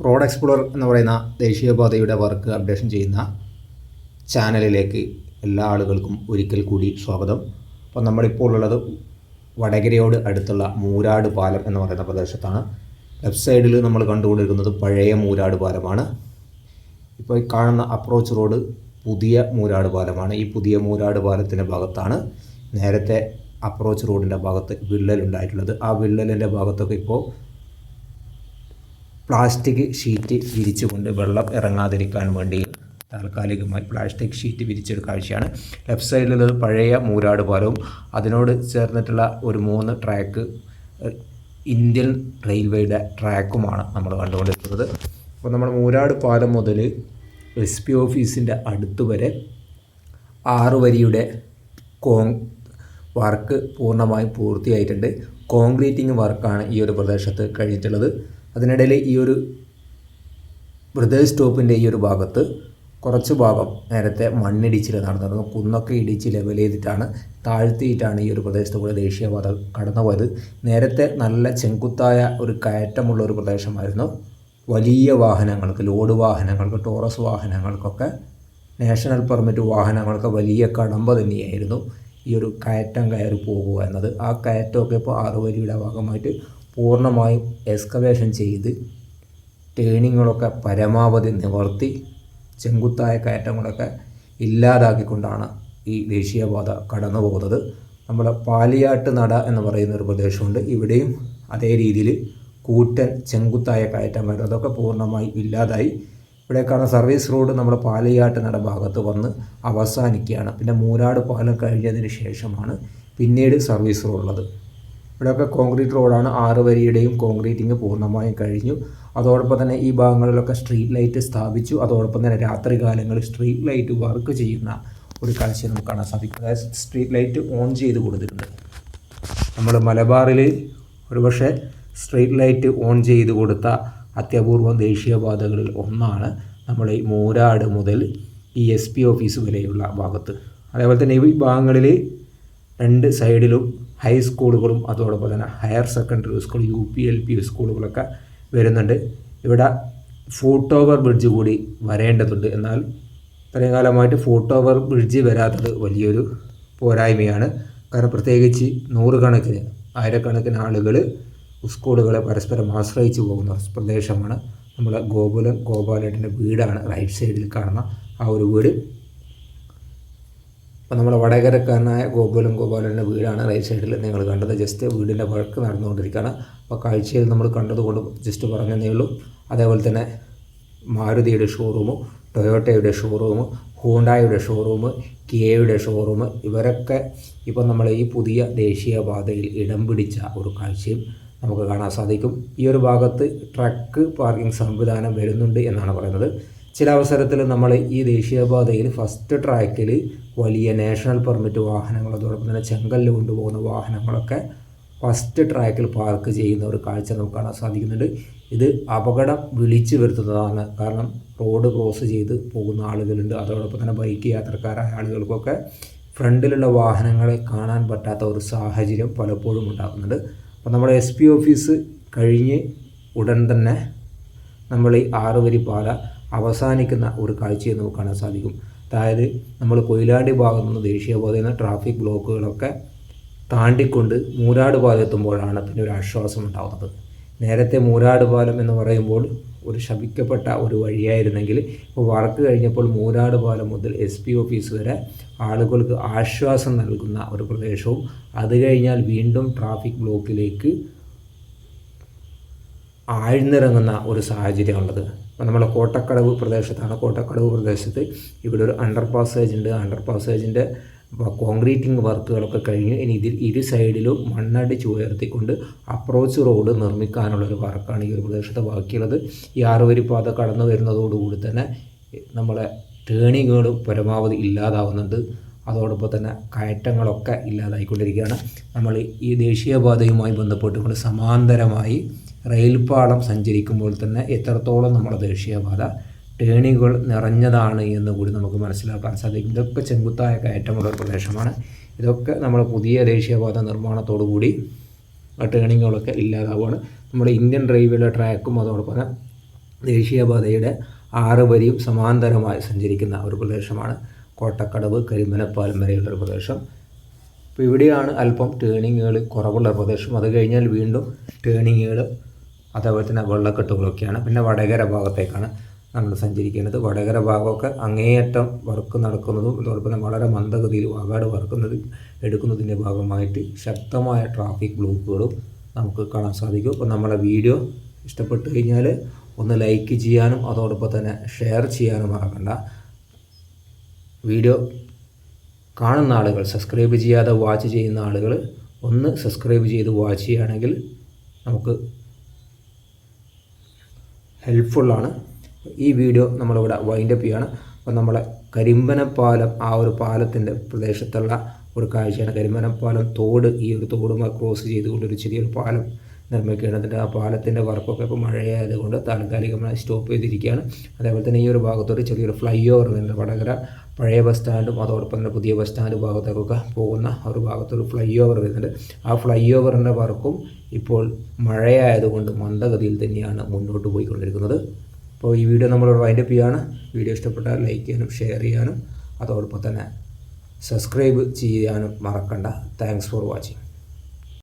Road explore എന്ന് പറയുന്ന ദേശീയപാതയുടെ work updation ചെയ്യുന്ന ചാനലിലേക്ക് എല്ലാ ആളുകൾക്കും ഒരിക്കൽ കൂടി സ്വാഗതം. അപ്പോൾ നമ്മളിപ്പോൾ ഉള്ളത് വടകരയോട് അടുത്തുള്ള മൂരാട് പാലം എന്ന് പറയുന്ന പ്രദേശത്താണ്. ലെഫ്റ്റ് സൈഡിൽ നമ്മൾ കണ്ടുകൊണ്ടിരിക്കുന്നത് പഴയ മൂരാട് പാലമാണ്. ഇപ്പോൾ ഈ കാണുന്ന അപ്രോച്ച് റോഡ് പുതിയ മൂരാട് പാലമാണ്. ഈ പുതിയ മൂരാട് പാലത്തിന്റെ ഭാഗത്താണ് നേരത്തെ അപ്രോച്ച് റോഡിന്റെ ഭാഗത്ത് വിള്ളലുണ്ടായിട്ടുള്ളത് ആ വിള്ളലിന്റെ ഭാഗത്തൊക്കെ ഇപ്പോൾ പ്ലാസ്റ്റിക് ഷീറ്റ് വിരിച്ചുകൊണ്ട് വെള്ളം ഇറങ്ങാതിരിക്കാൻ വേണ്ടി താൽക്കാലികമായി പ്ലാസ്റ്റിക് ഷീറ്റ് വിരിച്ചൊരു കാഴ്ചയാണ് ലെഫ്റ്റ് സൈഡിലുള്ളത് പഴയ മൂരാട് പാലവും അതിനോട് ചേർന്നിട്ടുള്ള ഒരു മൂന്ന് ട്രാക്ക് ഇന്ത്യൻ റെയിൽവേയുടെ ട്രാക്കുമാണ് നമ്മൾ കണ്ടുകൊണ്ടിരിക്കുന്നത്. അപ്പോൾ നമ്മൾ മൂരാട് പാലം മുതൽ എസ് പി ഓഫീസിന്റെ അടുത്ത് വരെ ആറ് വരിയുടെ കോങ് വർക്ക് പൂർണമായും പൂർത്തിയായിട്ടുണ്ട്. കോൺക്രീറ്റിംഗ് വർക്കാണ് ഈ ഒരു പ്രദേശത്ത് കഴിഞ്ഞിട്ടുള്ളത്. അതിനിടയിൽ ഈ ഒരു ബ്രദേഴ്സ് സ്റ്റോപ്പിന്റെ ഈ ഒരു ഭാഗത്ത് കുറച്ച് ഭാഗം നേരത്തെ മണ്ണിടിച്ചിൽ നടന്നിരുന്നു. കുന്നൊക്കെ ഇടിച്ച് ലെവൽ ചെയ്തിട്ടാണ് താഴ്ത്തിയിട്ടാണ് ഈ ഒരു പ്രദേശത്ത് കൂടെ ദേശീയപാത കടന്നു പോയത്. നേരത്തെ നല്ല ചെങ്കുത്തായ ഒരു കയറ്റമുള്ള ഒരു പ്രദേശമായിരുന്നു. വലിയ വാഹനങ്ങൾക്ക് ലോഡ് വാഹനങ്ങൾക്ക് ടോറസ് വാഹനങ്ങൾക്കൊക്കെ നാഷണൽ പെർമിറ്റ് വാഹനങ്ങൾക്ക് വലിയ കടമ്പ തന്നെയായിരുന്നു ഈ ഒരു കയറ്റം കയറി പോകുക എന്നത്. ആ കയറ്റമൊക്കെ ഇപ്പോൾ ആറുവരിയുടെ ഭാഗമായിട്ട് പൂർണമായും എക്സ്കവേഷൻ ചെയ്ത് ടേണിങ്ങുകളൊക്കെ പരമാവധി നിവർത്തി ചെങ്കുത്തായ കയറ്റങ്ങളൊക്കെ ഇല്ലാതാക്കിക്കൊണ്ടാണ് ഈ ദേശീയപാത കടന്നു പോകുന്നത് നമ്മുടെ പാലിയാട്ട് നട എന്ന് പറയുന്ന ഒരു പ്രദേശമുണ്ട്. ഇവിടെയും അതേ രീതിയിൽ കൂറ്റൻ ചെങ്കുത്തായ കയറ്റം വരുന്നത് അതൊക്കെ പൂർണമായി ഇല്ലാതായി. ഇവിടെ കാണുന്ന സർവീസ് റോഡ് നമ്മുടെ പാലിയാട്ട് നട ഭാഗത്ത് വന്ന് അവസാനിക്കുകയാണ്. പിന്നെ മൂരാട് പാലം കഴിഞ്ഞതിന് ശേഷമാണ് പിന്നീട് സർവീസ് റോഡ് ഉള്ളത് ഇവിടെയൊക്കെ കോൺക്രീറ്റ് റോഡാണ് ആറ് വരിയുടെയും കോൺക്രീറ്റിങ് പൂർണമായും കഴിഞ്ഞു. അതോടൊപ്പം തന്നെ ഈ ഭാഗങ്ങളിലൊക്കെ സ്ട്രീറ്റ് ലൈറ്റ് സ്ഥാപിച്ചു. അതോടൊപ്പം തന്നെ രാത്രി കാലങ്ങളിൽ സ്ട്രീറ്റ് ലൈറ്റ് വർക്ക് ചെയ്യുന്ന ഒരു കാഴ്ച നമുക്ക് കാണാൻ സാധിക്കും അതായത് സ്ട്രീറ്റ് ലൈറ്റ് ഓൺ ചെയ്ത് കൊടുത്തിട്ടുണ്ട്. നമ്മൾ മലബാറിൽ ഒരുപക്ഷെ സ്ട്രീറ്റ് ലൈറ്റ് ഓൺ ചെയ്ത് കൊടുത്ത അത്യപൂർവം ദേശീയപാതകളിൽ ഒന്നാണ് നമ്മൾ ഈ മൂരാട് മുതൽ ഈ എസ് പി ഓഫീസ് വരെയുള്ള ഭാഗത്ത്. അതേപോലെ തന്നെ ഈ ഭാഗങ്ങളിൽ രണ്ട് സൈഡിലും ഹൈസ്കൂളുകളും അതോടൊപ്പം തന്നെ higher secondary school U P L P സ്കൂളുകളൊക്കെ വരുന്നുണ്ട്. ഇവിടെ ഫൂട്ട് ഓവർ ബ്രിഡ്ജ് കൂടി വരേണ്ടതുണ്ട്. എന്നാൽ ഇത്രയും കാലമായിട്ട് ഫൂട്ട് ഓവർ ബ്രിഡ്ജ് വരാത്തത് വലിയൊരു പോരായ്മയാണ്. കാരണം പ്രത്യേകിച്ച് നൂറുകണക്കിന് ആയിരക്കണക്കിന് ആളുകൾ സ്കൂളുകളെ പരസ്പരം ആശ്രയിച്ച് പോകുന്ന പ്രദേശമാണ്. നമ്മളെ ഗോകുലം ഗോപാലേട്ടന്റെ വീടാണ് റൈറ്റ് സൈഡിൽ കാണുന്ന ആ ഒരു വീട്. അപ്പോൾ നമ്മുടെ വടകരക്കാരനായ ഗോകുലം ഗോപാലന്റെ വീടാണ് റൈറ്റ് സൈഡിൽ നിങ്ങൾ കണ്ടത്. ജസ്റ്റ് വീടിന്റെ വഴക്ക് നടന്നുകൊണ്ടിരിക്കുകയാണ്. അപ്പോൾ കാഴ്ചയിൽ നമ്മൾ കണ്ടതുകൊണ്ട് ജസ്റ്റ് പറഞ്ഞതേ ഉള്ളൂ. അതേപോലെ തന്നെ മാരുതിയുടെ ഷോറൂമും ടൊയോട്ടയുടെ ഷോറൂം ഹൂണ്ടായുടെ ഷോറൂം കിയയുടെ ഷോറൂം ഇവരൊക്കെ ഇപ്പോൾ നമ്മൾ ഈ പുതിയ ദേശീയപാതയിൽ ഇടം പിടിച്ച ഒരു കാഴ്ചയും നമുക്ക് കാണാൻ സാധിക്കും. ഈ ഒരു ഭാഗത്ത് ട്രക്ക് പാർക്കിംഗ് സംവിധാനം വരുന്നുണ്ട് എന്നാണ് പറയുന്നത്. ചില അവസരത്തിൽ നമ്മൾ ഈ ദേശീയപാതയിൽ ഫസ്റ്റ് ട്രാക്കിൽ വലിയ നാഷണൽ പെർമിറ്റ് വാഹനങ്ങൾ അതോടൊപ്പം തന്നെ ചെങ്കല്ല് കൊണ്ടുപോകുന്ന വാഹനങ്ങളൊക്കെ ഫസ്റ്റ് ട്രാക്കിൽ പാർക്ക് ചെയ്യുന്ന ഒരു കാഴ്ച നമുക്ക് കാണാൻ സാധിക്കുന്നുണ്ട്. ഇത് അപകടം വിളിച്ചു വരുത്തുന്നതാണ്. കാരണം റോഡ് ക്രോസ് ചെയ്ത് പോകുന്ന ആളുകളുണ്ട്. അതോടൊപ്പം തന്നെ ബൈക്ക് യാത്രക്കാരായ ആളുകൾക്കൊക്കെ ഫ്രണ്ടിലുള്ള വാഹനങ്ങളെ കാണാൻ പറ്റാത്ത ഒരു സാഹചര്യം പലപ്പോഴും ഉണ്ടാകുന്നുണ്ട്. അപ്പോൾ നമ്മുടെ എസ് പി ഓഫീസ് കഴിഞ്ഞ് ഉടൻ തന്നെ നമ്മൾ ഈ ആറുവരി പാല അവസാനിക്കുന്ന ഒരു കാഴ്ചയെ നമുക്ക് കാണാൻ സാധിക്കും. അതായത് നമ്മൾ കൊയിലാണ്ടി ഭാഗത്തു നിന്ന് ദേശീയപാതയിൽ നിന്ന് ട്രാഫിക് ബ്ലോക്കുകളൊക്കെ താണ്ടിക്കൊണ്ട് മൂരാട് പാലം എത്തുമ്പോഴാണ് പിന്നെ ഒരു ആശ്വാസം ഉണ്ടാകുന്നത് നേരത്തെ മൂരാട് പാലം എന്ന് പറയുമ്പോൾ ഒരു ശപിക്കപ്പെട്ട ഒരു വഴിയായിരുന്നെങ്കിൽ ഇപ്പോൾ വർക്ക് കഴിഞ്ഞപ്പോൾ മൂരാട് പാലം മുതൽ എസ് പി ഓഫീസ് വരെ ആളുകൾക്ക് ആശ്വാസം നൽകുന്ന ഒരു പ്രദേശവും അത് കഴിഞ്ഞാൽ വീണ്ടും ട്രാഫിക് ബ്ലോക്കിലേക്ക് ആഴ്ന്നിറങ്ങുന്ന ഒരു സാഹചര്യമുള്ളത്. അപ്പോൾ നമ്മളെ കോട്ടക്കടവ് പ്രദേശത്താണ് കോട്ടക്കടവ് പ്രദേശത്ത് ഇവിടെ ഒരു അണ്ടർ പാസേജ് ഉണ്ട് അണ്ടർ പാസേജിന്റെ കോൺക്രീറ്റിംഗ് വർക്കുകളൊക്കെ കഴിഞ്ഞ് ഇനി ഇതിൽ ഇരു സൈഡിലും മണ്ണടിച്ച് ഉയർത്തിക്കൊണ്ട് അപ്രോച്ച് റോഡ് നിർമ്മിക്കാനുള്ള ഒരു വർക്കാണ് ഈ ഒരു പ്രദേശത്ത് ബാക്കിയുള്ളത്. ഈ ആറുവരി പാത കടന്നു വരുന്നതോടുകൂടി തന്നെ നമ്മളെ ടേണിങ്ങുകൾ പരമാവധി ഇല്ലാതാവുന്നുണ്ട്. അതോടൊപ്പം തന്നെ കയറ്റങ്ങളൊക്കെ ഇല്ലാതായിക്കൊണ്ടിരിക്കുകയാണ്. നമ്മൾ ഈ ദേശീയപാതയുമായി ബന്ധപ്പെട്ടുകൊണ്ട് സമാന്തരമായി റെയിൽപാളം സഞ്ചരിക്കുമ്പോൾ തന്നെ എത്രത്തോളം നമ്മുടെ ദേശീയപാത ടേണിങ്ങുകൾ നിറഞ്ഞതാണ് എന്ന് കൂടി നമുക്ക് മനസ്സിലാക്കാൻ സാധിക്കും. ഇതൊക്കെ ചെങ്കുത്തായ കയറ്റമുള്ള പ്രദേശമാണ്. ഇതൊക്കെ നമ്മൾ പുതിയ ദേശീയപാത നിർമ്മാണത്തോടു കൂടി ആ ടേണിങ്ങുകളൊക്കെ ഇല്ലാതാവുകയാണ്. നമ്മുടെ ഇന്ത്യൻ റെയിൽവേയുടെ ട്രാക്കും അതോടൊപ്പം തന്നെ ദേശീയപാതയുടെ ആറ് വരിയും സമാന്തരമായി സഞ്ചരിക്കുന്ന ഒരു പ്രദേശമാണ്. കോട്ടക്കടവ് കരിമനപ്പാലം വരെയുള്ള ഒരു പ്രദേശം. അപ്പോൾ ഇവിടെയാണ് അല്പം ടേണിങ്ങുകൾ കുറവുള്ള പ്രദേശം. അത് കഴിഞ്ഞാൽ വീണ്ടും ടേണിങ്ങുകൾ അതേപോലെ തന്നെ വെള്ളക്കെട്ടുകളൊക്കെയാണ്. പിന്നെ വടകര ഭാഗത്തേക്കാണ് നമ്മൾ സഞ്ചരിക്കേണ്ടത്. വടകര ഭാഗമൊക്കെ അങ്ങേയറ്റം വർക്ക് നടക്കുന്നതും അതോടൊപ്പം തന്നെ വളരെ മന്ദഗതിയിൽ വാഗാട് വർക്കുന്നത് എടുക്കുന്നതിന്റെ ഭാഗമായിട്ട് ശക്തമായ ട്രാഫിക് ബ്ലോക്കുകളും നമുക്ക് കാണാൻ സാധിക്കും. അപ്പോൾ നമ്മളെ വീഡിയോ ഇഷ്ടപ്പെട്ട് കഴിഞ്ഞാൽ ഒന്ന് ലൈക്ക് ചെയ്യാനും അതോടൊപ്പം തന്നെ ഷെയർ ചെയ്യാനും മറക്കണ്ട. വീഡിയോ കാണുന്ന ആളുകൾ സബ്സ്ക്രൈബ് ചെയ്യാതെ വാച്ച് ചെയ്യുന്ന ആളുകൾ ഒന്ന് സബ്സ്ക്രൈബ് ചെയ്ത് വാച്ച് ചെയ്യുകയാണെങ്കിൽ നമുക്ക് ഹെൽപ്ഫുള്ളാണ് ഈ വീഡിയോ നമ്മളിവിടെ വൈൻഡപ്പ് ചെയ്യുകയാണ് അപ്പോൾ നമ്മളെ കരിമ്പനപ്പാലം ആ ഒരു പാലത്തിന്റെ പ്രദേശത്തുള്ള ഒരു കാഴ്ചയാണ്. കരിമ്പനപ്പാലം തോട് ഈ ഒരു തോടുമായി ക്രോസ് ചെയ്തുകൊണ്ട് ഒരു ചെറിയൊരു പാലം നിർമ്മിക്കേണ്ടതുണ്ട് ആ പാലത്തിന്റെ വർക്കൊക്കെ ഇപ്പോൾ മഴയായതുകൊണ്ട് താൽക്കാലികമായി സ്റ്റോപ്പ് ചെയ്തിരിക്കുകയാണ്. അതേപോലെ തന്നെ ഈ ഒരു ഭാഗത്തോട് ചെറിയൊരു ഫ്ലൈ ഓവർ വരുന്നുണ്ട്. വടകര പഴയ ബസ് സ്റ്റാൻഡും അതോടൊപ്പം തന്നെ പുതിയ ബസ് സ്റ്റാൻഡ് ഭാഗത്തേക്കൊക്കെ പോകുന്ന ഒരു ഭാഗത്തൊരു ഫ്ലൈ ഓവർ വരുന്നുണ്ട്. ആ ഫ്ലൈ ഓവറിന്റെ വർക്കും ഇപ്പോൾ മഴയായതുകൊണ്ട് മന്ദഗതിയിൽ തന്നെയാണ് മുന്നോട്ട് പോയിക്കൊണ്ടിരിക്കുന്നത്. അപ്പോൾ ഈ വീഡിയോ നമ്മൾ വൈൻഡപ്പ് ചെയ്യാണ് വീഡിയോ ഇഷ്ടപ്പെട്ടാൽ ലൈക്ക് ചെയ്യാനും ഷെയർ ചെയ്യാനും അതോടൊപ്പം തന്നെ സബ്സ്ക്രൈബ് ചെയ്യാനും മറക്കണ്ട. Thanks for watching